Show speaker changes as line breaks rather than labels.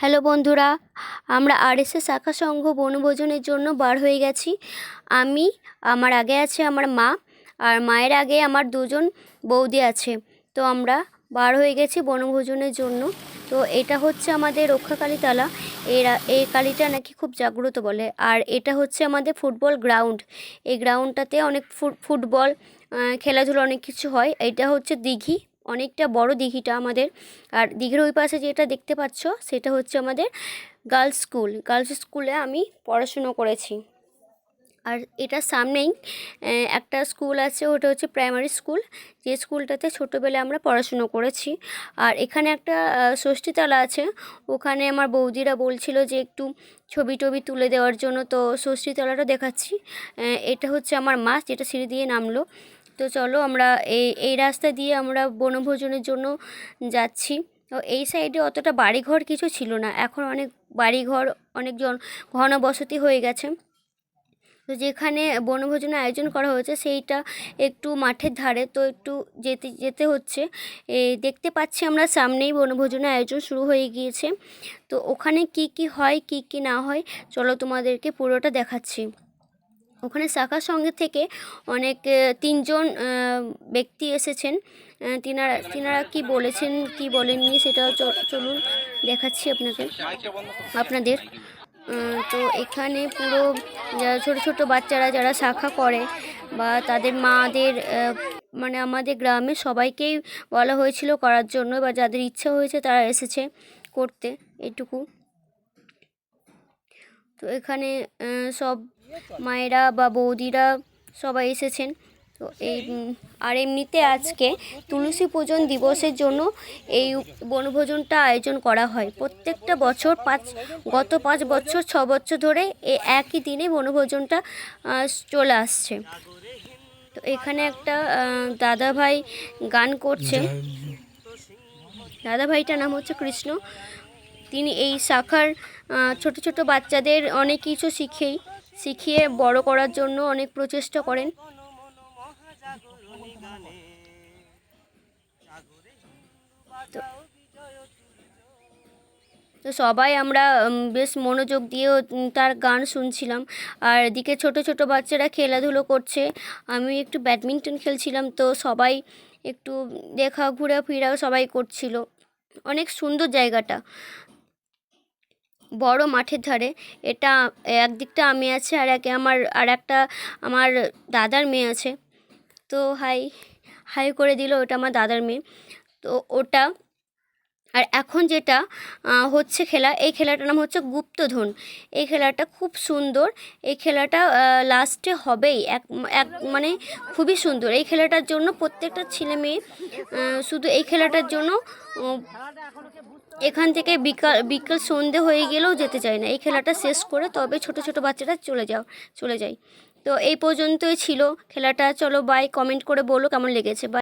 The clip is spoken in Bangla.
হ্যালো বন্ধুরা, আমরা আরএসএস শাখা সংঘ বনভোজনের জন্য বার হয়ে গেছি। আমি, আমার আগে আছে আমার মা, আর মায়ের আগে আমার দুজন বৌদি আছে। তো আমরা বার হয়ে গেছি বনভোজনের জন্য। তো এটা হচ্ছে আমাদের রক্ষাকালী তালা এরা, এই কালীটা নাকি খুব জাগ্রত বলে। আর এটা হচ্ছে আমাদের ফুটবল গ্রাউন্ড। এই গ্রাউন্ডটাতে অনেক ফুট- ফুটবল খেলাধুলো অনেক কিছু হয়। এটা হচ্ছে দিঘি। অনেকটা বড় দিঘিটা আমাদের। আর দিঘির ওই পাশে যেটা দেখতে পাচ্ছ, সেটা হচ্ছে আমাদের গার্লস স্কুল গার্লস স্কুলে আমি পড়াশুনো করেছি। আর এটার সামনেই একটা স্কুল আছে, ওটা হচ্ছে প্রাইমারি স্কুল যে স্কুলটাতে ছোটোবেলায় আমরা পড়াশুনো করেছি। আর এখানে একটা ষষ্ঠীতলা আছে। ওখানে আমার বৌদিরা বলছিল যে একটু ছবি টবি তুলে দেওয়ার জন্য, তো ষষ্ঠীতলাটা দেখাচ্ছি। এটা হচ্ছে আমার মাস যেটা সিঁড়ি দিয়ে নামলো। তো চলো আমরা এই এই রাস্তা দিয়ে আমরা বনভোজনের জন্য যাচ্ছি। তো এই সাইডে অতটা বাড়িঘর কিছু ছিল না। এখন অনেক বাড়িঘর অনেকজন ঘনবসতি হয়ে গেছে। তো যেখানে বনভোজনের আয়োজন করা হয়েছে সেইটা একটু মাঠের ধারে। তো একটু যেতে যেতে হচ্ছে। এ, দেখতে পাচ্ছি আমরা সামনেই বনভোজনের আয়োজন শুরু হয়ে গিয়েছে। তো ওখানে কি কি হয় কি কি না হয় চলো তোমাদেরকে পুরোটা দেখাচ্ছি। ওখানে শাখার সঙ্গে থেকে অনেক তিনজন ব্যক্তি এসেছেন। তিনারা তিনারা কি বলেছেন, কি বলেননি সেটাও চলুন দেখাচ্ছি আপনাকে, আপনাদের। তো এখানে পুরো ছোটো ছোটো বাচ্চারা যারা শাখা করে বা তাদের মাদের মানে আমাদের গ্রামে সবাইকেই বলা হয়েছিল করার জন্য বা যাদের ইচ্ছা হয়েছে তারা এসেছে করতে। এটুকু। তো এখানে সব মায়েরা বা বৌদিরা সবাই এসেছেন। তো এই আর এমনিতে আজকে তুলসী পূজন দিবসের জন্য এই বনভোজনটা আয়োজন করা হয়। প্রত্যেকটা বছর পাঁচ গত পাঁচ বছর ছ বছর ধরে এই একই দিনে বনভোজনটা চলে আসছে। তো এখানে একটা দাদা ভাই গান করছে। দাদা ভাইটার নাম হচ্ছে কৃষ্ণ। তিনি এই শাখার ছোট ছোট বাচ্চাদের অনেক কিছু শিখেই শিখিয়ে বড় করার জন্য অনেক প্রচেষ্টা করেন। তো সবাই আমরা বেশ মনোযোগ দিয়ে উম, তার গান শুনছিলাম। আর এদিকে ছোট ছোট বাচ্চারা খেলাধুলো করছে। আমি একটু ব্যাডমিন্টন খেলছিলাম তো সবাই একটু দেখা ঘোরাফেরাও সবাই করছিল। অনেক সুন্দর জায়গাটা। বড় মাঠের ধারে। এটা একদিকটা আমি আছে আর একে আমার, আর একটা আমার দাদার মেয়ে আছে। তো হাই হাই করে দিল ওটা আমার দাদার মেয়ে। তো ওটা আর এখন যেটা হচ্ছে খেলা, এই খেলাটার নাম হচ্ছে গুপ্তধন। এই খেলাটা খুব সুন্দর। এই খেলাটা লাস্টে হবেই। এক এক মানে খুবই সুন্দর। এই খেলাটার জন্য প্রত্যেকটা ছেলে মেয়ে শুধু এই খেলাটার জন্য এখান থেকে বিকাল বিকাল সন্ধে হয়ে গেলেও যেতে চায় না। এই খেলাটা শেষ করে তবে ছোট ছোট বাচ্চারা চলে যাও, চলে যায়। তো এই পর্যন্তই ছিল খেলাটা। চলো বাই কমেন্ট করে বলো কেমন লেগেছে। বাই